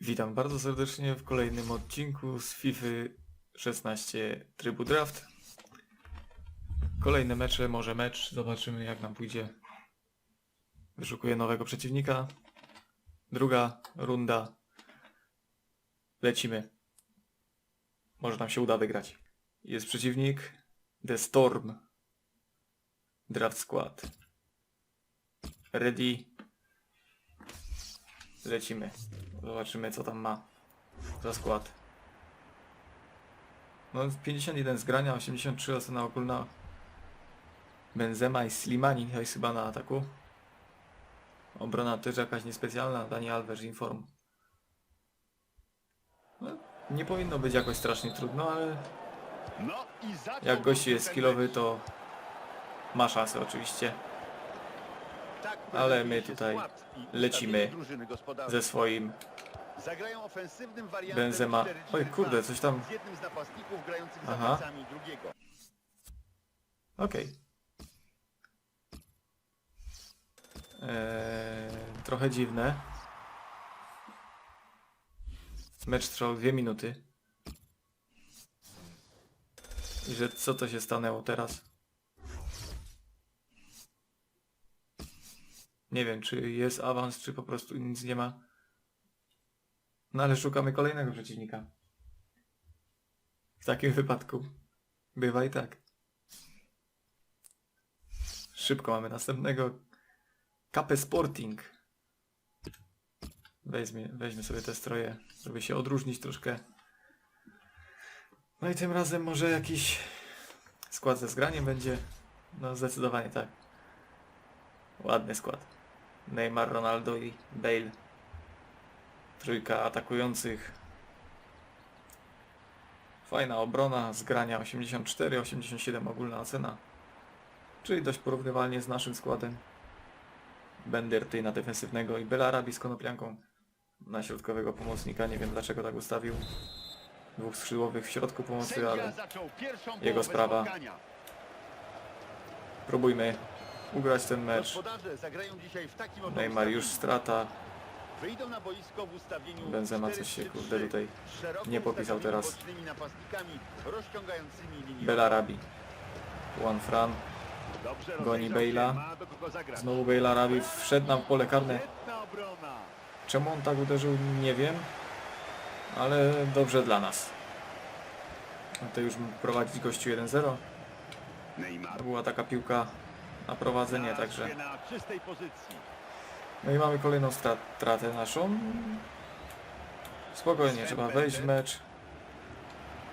Witam bardzo serdecznie w kolejnym odcinku z FIFA 16 trybu draft. Kolejne mecze, może mecz, zobaczymy jak nam pójdzie. Wyszukuję nowego przeciwnika. Druga runda. Lecimy. Może nam się uda wygrać. Jest przeciwnik The Storm. Draft Squad. Ready. Lecimy. Zobaczymy co tam ma za skład. No 51 zgrania, 83 ocena ogólna. Benzema i Slimani to jest chyba na ataku. Obrona też jakaś niespecjalna, Dani Alves Inform. No, nie powinno być jakoś strasznie trudno, ale No jak gości jest skillowy to ma szansę oczywiście ale my tutaj lecimy ze swoim Benzema. 4-3-3 Oj kurde, coś tam... z jednym z napastników grających za Aha. Okej. Eee, trochę dziwne. Mecz trwał dwie minuty. I że co to się stanęło teraz? Nie wiem, czy jest awans, czy po prostu nic nie ma. No ale szukamy kolejnego przeciwnika. W takim wypadku bywa i tak. Szybko mamy następnego. Capę Sporting. Weźmie, weźmy sobie te stroje, żeby się odróżnić troszkę. No i tym razem może jakiś skład ze zgraniem będzie. No zdecydowanie tak. Ładny skład. Neymar, Ronaldo i Bale. Trójka atakujących. Fajna obrona, zgrania 84, 87 ogólna ocena. Czyli dość porównywalnie z naszym składem. Bender tutaj na defensywnego i Belarabi z Konoplianką na środkowego pomocnika. Nie wiem dlaczego tak ustawił. Dwóch skrzydłowych w środku pomocy, ale jego sprawa. próbujmy ugrać ten mecz. Neymar już strata. Benzema coś się, 4-3-3, kurde, tutaj nie popisał teraz. Belarabi. Juan Fran. Goni zagrać. Znowu Belarabi wszedł nam w pole karne. Czemu on tak uderzył, nie wiem. Ale dobrze dla nas. No to już prowadzić gościu 1-0. Neymar. To była taka piłka na prowadzenie, także... No i mamy kolejną stra- stratę naszą. Spokojnie, trzeba wejść w mecz.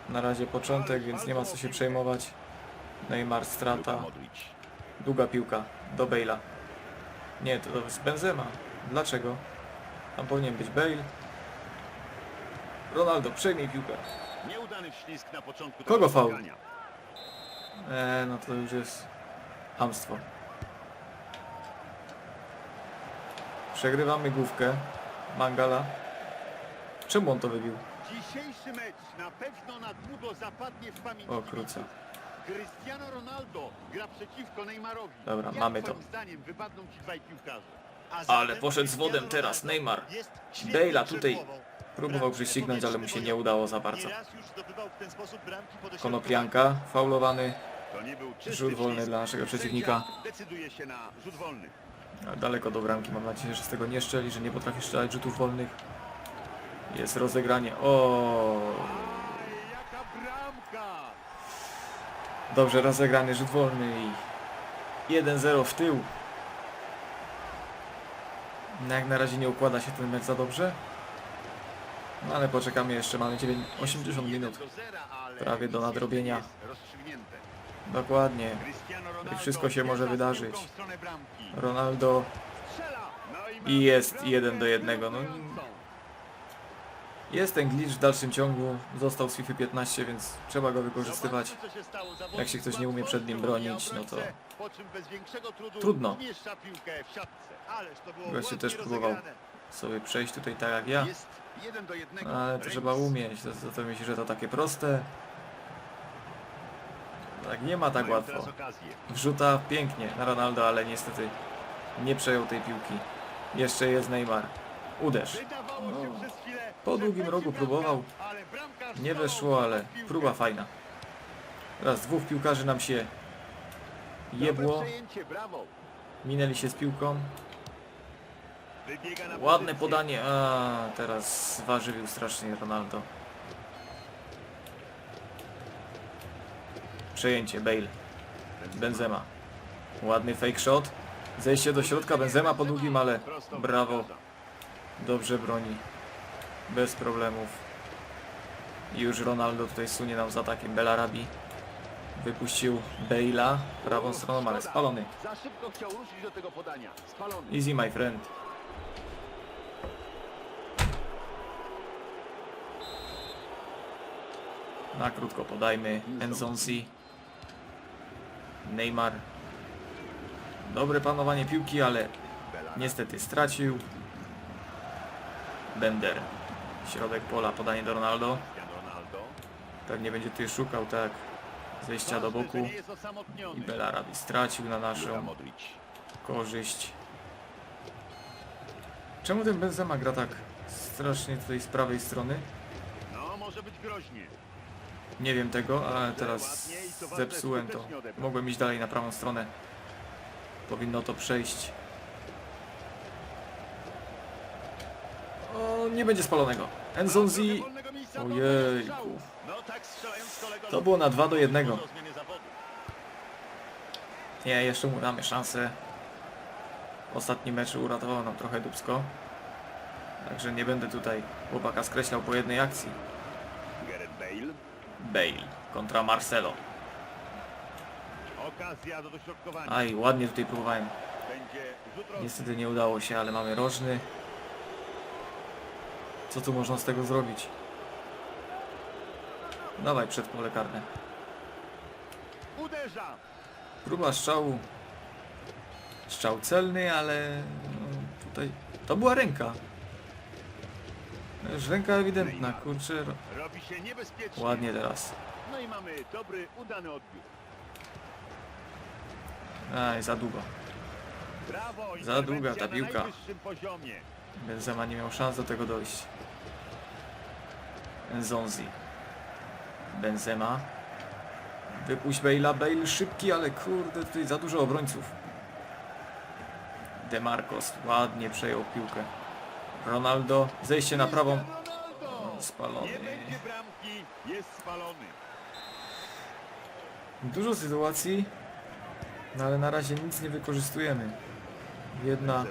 Na razie początek, więc nie ma co się przejmować. Neymar strata. Długa piłka do Bale'a. Nie, to jest Benzema. Dlaczego? Tam powinien być Bale. Ronaldo, przejmij piłkę. Kogo faul? Eee, no to już jest hamstwo. Przegrywamy główkę. Mangala. Czemu on to wybił? Dzisiejszy mecz na pewno na długo zapadnie w pamięć O, krótce. Cristiano Ronaldo gra przeciwko Neymarowi. Dobra, Jak mamy to. zdaniem wypadną ci dwaj piłkarze? Ale poszedł z wodem teraz Neymar. Bale'a tutaj próbował przyścignąć, ale mu się nie udało za bardzo. Konoplianka, faulowany. To nie był czysty Rzut wolny dla naszego Sędzia przeciwnika. decyduje się na rzut wolny. Ale Daleko do bramki, mam nadzieję, że z tego nie szczeli, że nie potrafi strzelać rzutów wolnych. Jest rozegranie. O, Aj, jaka bramka! Dobrze rozegrany rzut wolny i 1-0 w tył. No jak na razie nie układa się ten mecz za dobrze. No ale poczekamy jeszcze, mamy 9, 80 minut. 1 do 0, ale Prawie do nic nadrobienia. jest rozstrzygnięte. Dokładnie. Ronaldo wszystko się może wydarzyć. Ronaldo! No I jest 1 do 1, no. jest ten glitch w dalszym ciągu. Został z FIFA 15, więc trzeba go wykorzystywać. Jak się ktoś nie umie przed nim bronić, no to trudno. ładnie też próbował sobie przejść tutaj tak jak ja. Jest 1 do 1. Ale to trzeba umieć. To, to myślę, że to takie proste. Tak nie ma tak łatwo. Wrzuta pięknie na Ronaldo, ale niestety nie przejął tej piłki. Jeszcze jest Neymar. Uderz. No. Po długim rogu próbował. Nie weszło, ale próba fajna. Teraz dwóch piłkarzy nam się jebło. Minęli się z piłką. Ładne podanie. A teraz zważywił strasznie Ronaldo. Przejęcie, Bale. Benzema. Ładny fake shot. Zejście do środka, Benzema po długim, ale brawo. Dobrze broni. Bez problemów. I już Ronaldo tutaj sunie nam z atakiem Belarabi. Wypuścił Bale'a prawą stroną, ale. Za. Spalony. Easy my friend. Na krótko podajmy. Enzonsi. Neymar. Dobre panowanie piłki, ale niestety stracił. Bender. Środek pola, podanie do Ronaldo. Pewnie będzie tutaj szukał, tak, zejścia do boku. I Belarabi stracił na naszą korzyść. Czemu ten Benzema gra tak strasznie tutaj z prawej strony? No, może być groźnie. Nie wiem tego, ale teraz zepsułem to. Mogłem iść dalej na prawą stronę. Powinno to przejść. O, nie będzie spalonego. Enzonzi. Ojejku. To było na 2 do 1. do zmiany zawodu. Nie, jeszcze mu damy szansę. Ostatni mecz uratował nam trochę dubsko. Także nie będę tutaj chłopaka skreślał po jednej akcji. Bale kontra Marcelo. Okazja do dośrodkowania. Aj, ładnie tutaj próbowałem. Niestety nie udało się, ale mamy rożny. Co tu można z tego zrobić? Dawaj przed pole karne. Uderza. Próba strzału. Strzał celny, ale no, tutaj... To była ręka. Już ręka ewidentna, kurczę. ro- Robi się niebezpiecznie. Ładnie teraz. No i mamy dobry, udany odbiór. Aj, za długo. Brawo. Za długa interwencja ta piłka. Na najwyższym poziomie. Benzema nie miał szans do tego dojść. Enzonzi. Benzema. Wypuść Bale'a. Bale szybki, ale kurde, tutaj za dużo obrońców. Demarcos ładnie przejął piłkę. Ronaldo. Zejście na prawą. Spalony. Dużo sytuacji, no ale na razie nic nie wykorzystujemy. Jedna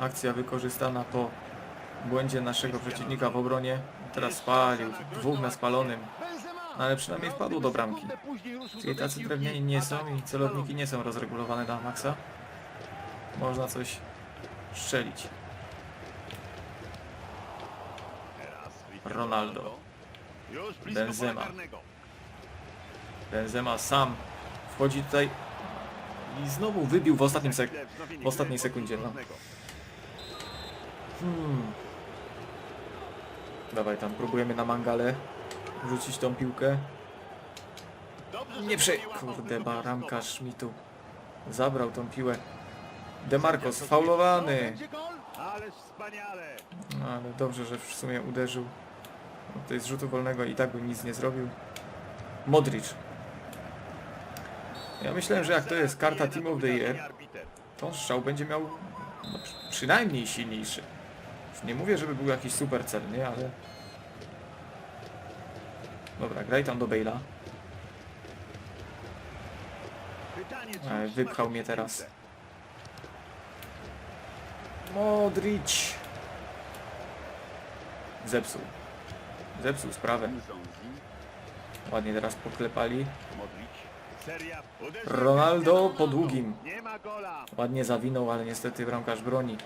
akcja wykorzystana po błędzie naszego przeciwnika w obronie. Teraz spalił. Dwóch na spalonym. No ale przynajmniej wpadło do bramki. Czyli tacy piłki. drewniani nie są i celowniki nie są rozregulowane na maksa. Można coś strzelić. Teraz Cristiano Ronaldo. Benzema. Benzema sam wchodzi tutaj i znowu wybił w ostatnim sek w ostatniej sekundzie. No. Hmm. Dawaj tam, próbujemy na mangale rzucić tą piłkę. Nie prze... Kurde, baramkarz mi tu zabrał tą piłę. Demarcos, stopę. faulowany. Będzie gol? Ależ wspaniale. No, ale dobrze, że w sumie uderzył. To jest rzutu wolnego i tak bym nic nie zrobił. Modric. Ja myślałem, że jak to jest karta Team of the Year, to strzał będzie miał no, przy- przynajmniej silniejszy. Nie mówię, żeby był jakiś super cel, nie? Ale... Dobra, graj tam do Bale'a. Utrzyma wypchał mnie teraz. Modric. Zepsuł. Zepsuł sprawę. Ładnie teraz poklepali. Ronaldo po długim. Ładnie zawinął, ale niestety bramkarz broni.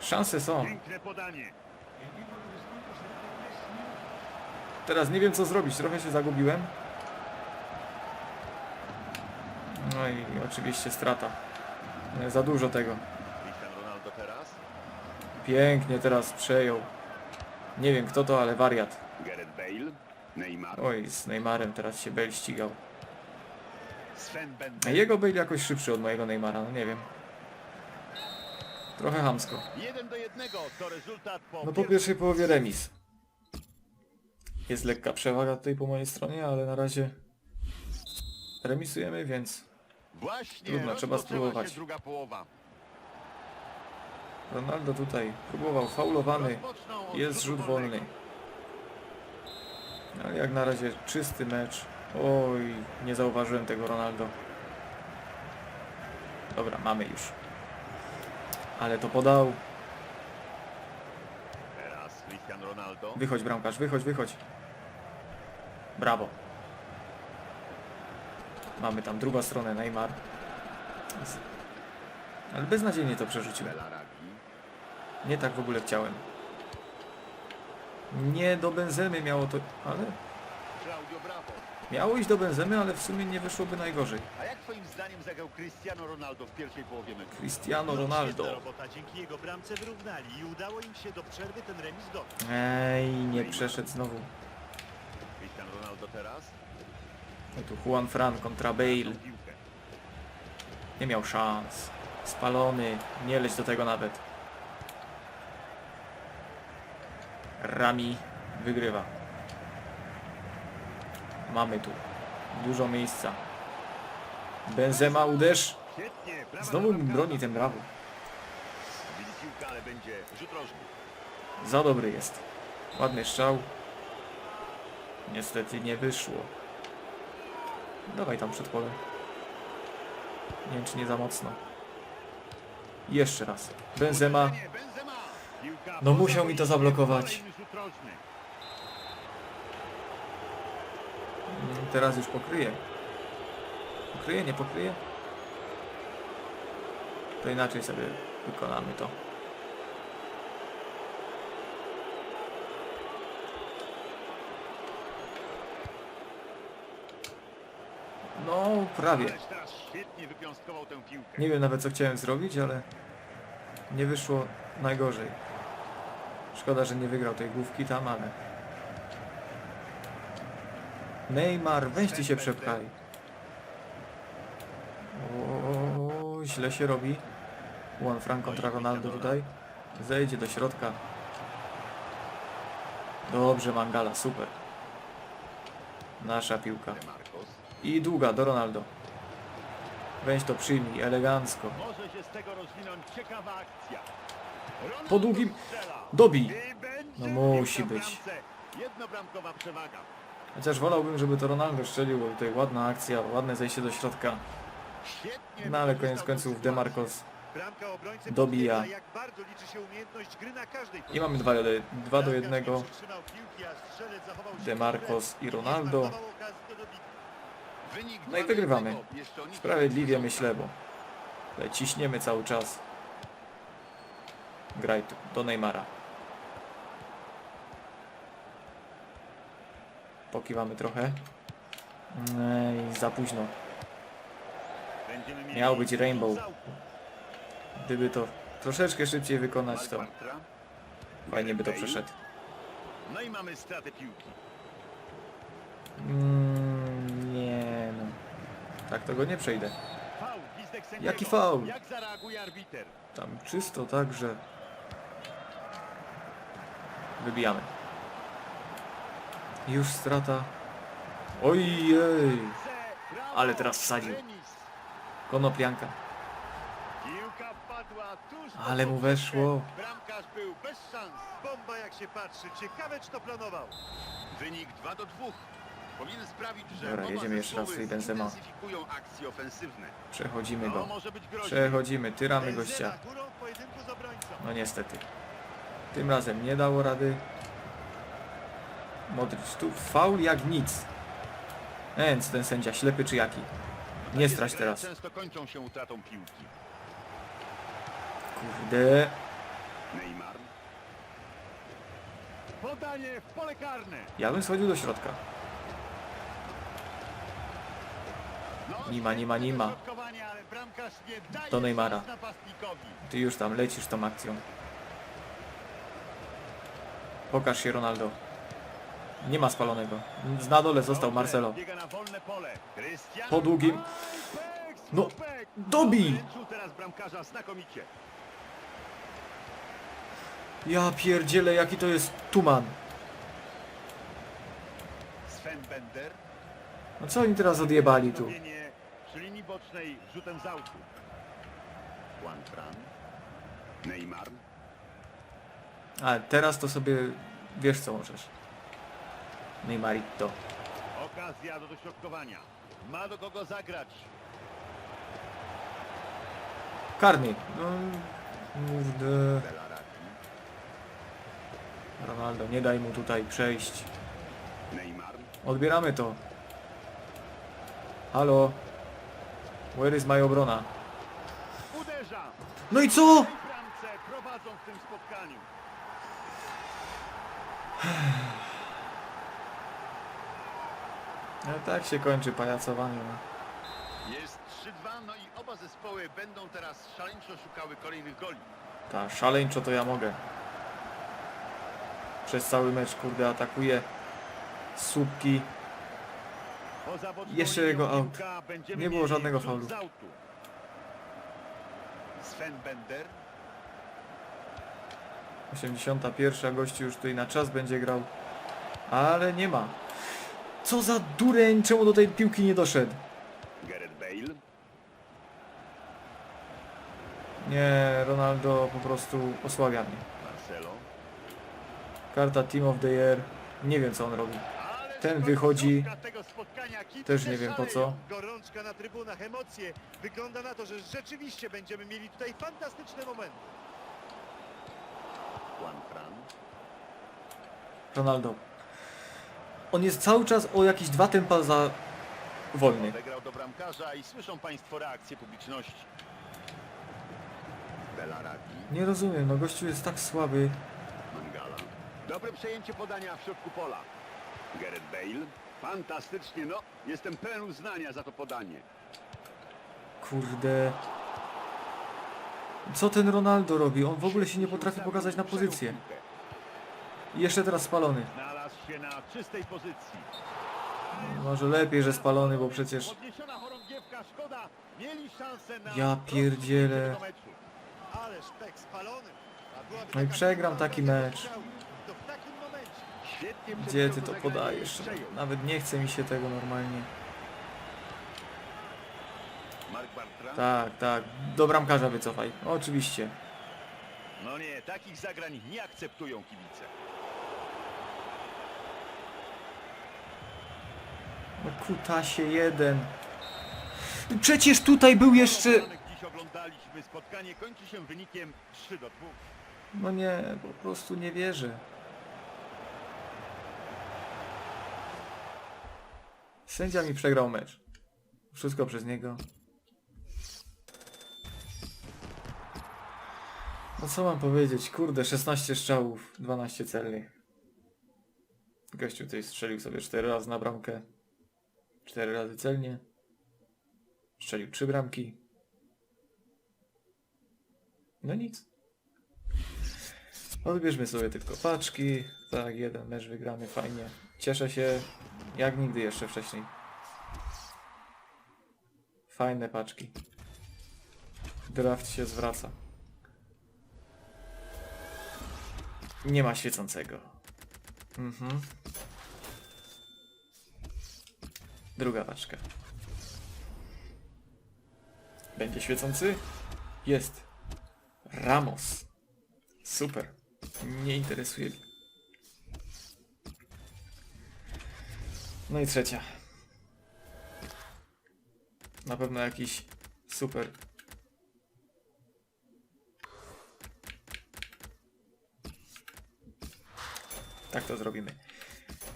Szanse są. Teraz nie wiem co zrobić, trochę się zagubiłem. No i oczywiście strata. Nie, Za dużo tego. Pięknie teraz przejął. Nie wiem kto to, ale wariat. Gareth Bale. Neymar. Oj, z Neymarem teraz się Bale ścigał. Sven A Bender. jego Bale jakoś szybszy od mojego Neymara, no nie wiem. Trochę hamsko. Jeden do jednego to rezultat po No po pierwszej połowie remis. Jest lekka przewaga tutaj po mojej stronie, ale na razie remisujemy, więc Właśnie Trudno, trzeba rozpoczęła spróbować. druga połowa. Ronaldo tutaj próbował faulowany. Jest rzut wolny. Ale jak na razie czysty mecz. Oj, nie zauważyłem tego Ronaldo. Dobra, mamy już. Ale to podał. Wychodź bramkarz, wychodź, wychodź. Brawo. Mamy tam drugą stronę, Neymar. Ale beznadziejnie to przerzucił. Nie tak w ogóle chciałem. Nie do Benzemy miało to... Ale... Miało iść do Benzemy, ale w sumie nie wyszłoby najgorzej. A jak twoim zdaniem zagrał Cristiano Ronaldo w pierwszej połowie meczu? Cristiano Ronaldo. dzięki jego bramce wyrównali i udało im się do przerwy ten remis dobić. Ej, nie przeszedł znowu. Cristiano Ronaldo teraz. No tu Juan Fran kontra Bale. Nie miał szans. Spalony. Nie leć do tego nawet. Rami wygrywa. Mamy tu dużo miejsca. Benzema uderz. Znowu broni ten brawo. Za dobry jest. Ładny strzał. Niestety nie wyszło. Dawaj tam przed pole. Nie wiem czy nie za mocno. Jeszcze raz. Benzema. No musiał mi to zablokować. Teraz już pokryje. Pokryje, nie pokryje? To inaczej sobie wykonamy to. No, prawie. Nie wiem nawet co chciałem zrobić, ale nie wyszło najgorzej. Szkoda, że nie wygrał tej główki tam, ale... Neymar, weź ty się przepchaj. Źle się robi. Juan Fran kontra Ronaldo tutaj. Zejdzie do środka. Dobrze, Mangala, super. Nasza piłka. I długa do Ronaldo. Weź to przyjmij, elegancko. Może się z tego rozwinąć ciekawa akcja. Po długim- strzela. Dobij! I będzie No musi być. Chociaż wolałbym, żeby to Ronaldo strzelił, bo tutaj ładna akcja, ładne zejście do środka. No ale koniec końców. Demarcos. Dobija. I mamy 2 do, dwa do Bramkarz 1. nie przytrzymał piłki, a strzelec zachował się Demarcos i Ronaldo. No i 2 wygrywamy. 1. Jeszcze o niczym Sprawiedliwie myślę, bo ciśniemy cały czas. Graj tu, do Neymara. Pokiwamy trochę. Ej, za późno. Miał być rainbow. Gdyby to troszeczkę szybciej wykonać, to fajnie by to przeszedł. No i mamy stratę piłki. Mm, nie no. Tak to go nie przejdę. Jaki faul? Jak zareaguje arbiter? Tam czysto tak, że... Wybijamy. Już strata. Ojej! Ale teraz wsadził. Pod Ale mu weszło. Bramkarz był bez szans. Bomba jak się patrzy. Ciekawe czy to planował. Wynik 2 do 2. Powinien sprawić, że Dobra, jedziemy jeszcze raz tutaj Benzema. akcje ofensywne. Przechodzimy go. może być groźne. Przechodzimy, tyramy gościa. No niestety. Tym razem nie dało rady. Modric tu faul jak nic. Więc ten sędzia ślepy czy jaki? Nie Takie strać teraz. Często kończą się utratą piłki. Kurde. Neymar. Podanie w pole karne. Ja bym schodził do środka. No, Nie ma, nie ma, nie ma. Do Neymara. Ty już tam lecisz tą akcją. Pokaż się Ronaldo. Nie ma spalonego. Na dole został Marcelo. Po długim. No, dobij! Ja pierdzielę, jaki to jest tuman. No co oni teraz odjebali tu? Linii bocznej rzutem z autu. Juan Fran. Neymar. A teraz to sobie wiesz co możesz. Neymarito. Okazja do dośrodkowania. Ma do kogo zagrać. Karny. No. Belarati. Ronaldo, nie daj mu tutaj przejść. Neymar. Odbieramy to. Halo. Where is my obrona? Uderza. No i co? W tej bramce prowadzą w tym spotkaniu. No tak się kończy pajacowanie. No. Jest 3-2, no i oba zespoły będą teraz szaleńczo szukały kolejnych goli. Ta, szaleńczo to ja mogę. Przez cały mecz, kurde, atakuje. Słupki. Poza Jeszcze jego będziemy Nie było mieli żadnego rzut faulu. z autu. Sven Bender. 81 gości już tutaj na czas będzie grał. Ale nie ma. Co za dureń, czemu do tej piłki nie doszedł? Nie, Ronaldo po prostu osłabia mnie. Marcelo. Karta Team of the Year. Nie wiem co on robi. Ten wychodzi. Też nie wiem po co. Gorączka na trybunach, emocje. Wygląda na to, że rzeczywiście będziemy mieli tutaj fantastyczne momenty. Juan Fran. Ronaldo. On jest cały czas o jakieś dwa tempa za wolny. Odegrał do bramkarza i słyszą Państwo reakcję publiczności. Nie rozumiem, no gościu jest tak słaby. Mangala. Dobre przejęcie podania w środku pola. Gareth Bale. Fantastycznie, no. Jestem pełen uznania za to podanie. Kurde. Co ten Ronaldo robi? On w ogóle się nie potrafi pokazać na pozycję. I jeszcze teraz spalony. Może lepiej, że spalony, bo przecież... Ja pierdzielę. No i przegram taki mecz. Gdzie ty to podajesz? Nawet nie chce mi się tego normalnie. Mark Bartra. Tak, tak. Do bramkarza wycofaj. Oczywiście. No nie, takich zagrań nie akceptują kibice. No kutasie jeden. Przecież tutaj był jeszcze... Poranek Dziś oglądaliśmy. Spotkanie kończy się wynikiem 3 do 2. No nie, po prostu nie wierzę. Sędzia mi przegrał mecz. Wszystko przez niego. No co mam powiedzieć? Kurde, 16 strzałów, 12 celnych. Gościu tutaj strzelił sobie 4 razy na bramkę. 4 razy celnie. Strzelił 3 bramki. No nic. Odbierzmy sobie tylko paczki. Tak, jeden mecz wygrany, fajnie. Cieszę się jak nigdy jeszcze wcześniej. Fajne paczki. Draft się zwraca. Nie ma świecącego. Mhm. Druga paczka. Będzie świecący? Jest. Ramos. Super. Nie interesuje. No i trzecia. Na pewno jakiś super. Tak to zrobimy.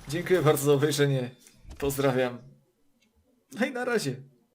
Dziękuję bardzo za obejrzenie. Pozdrawiam. No i na razie.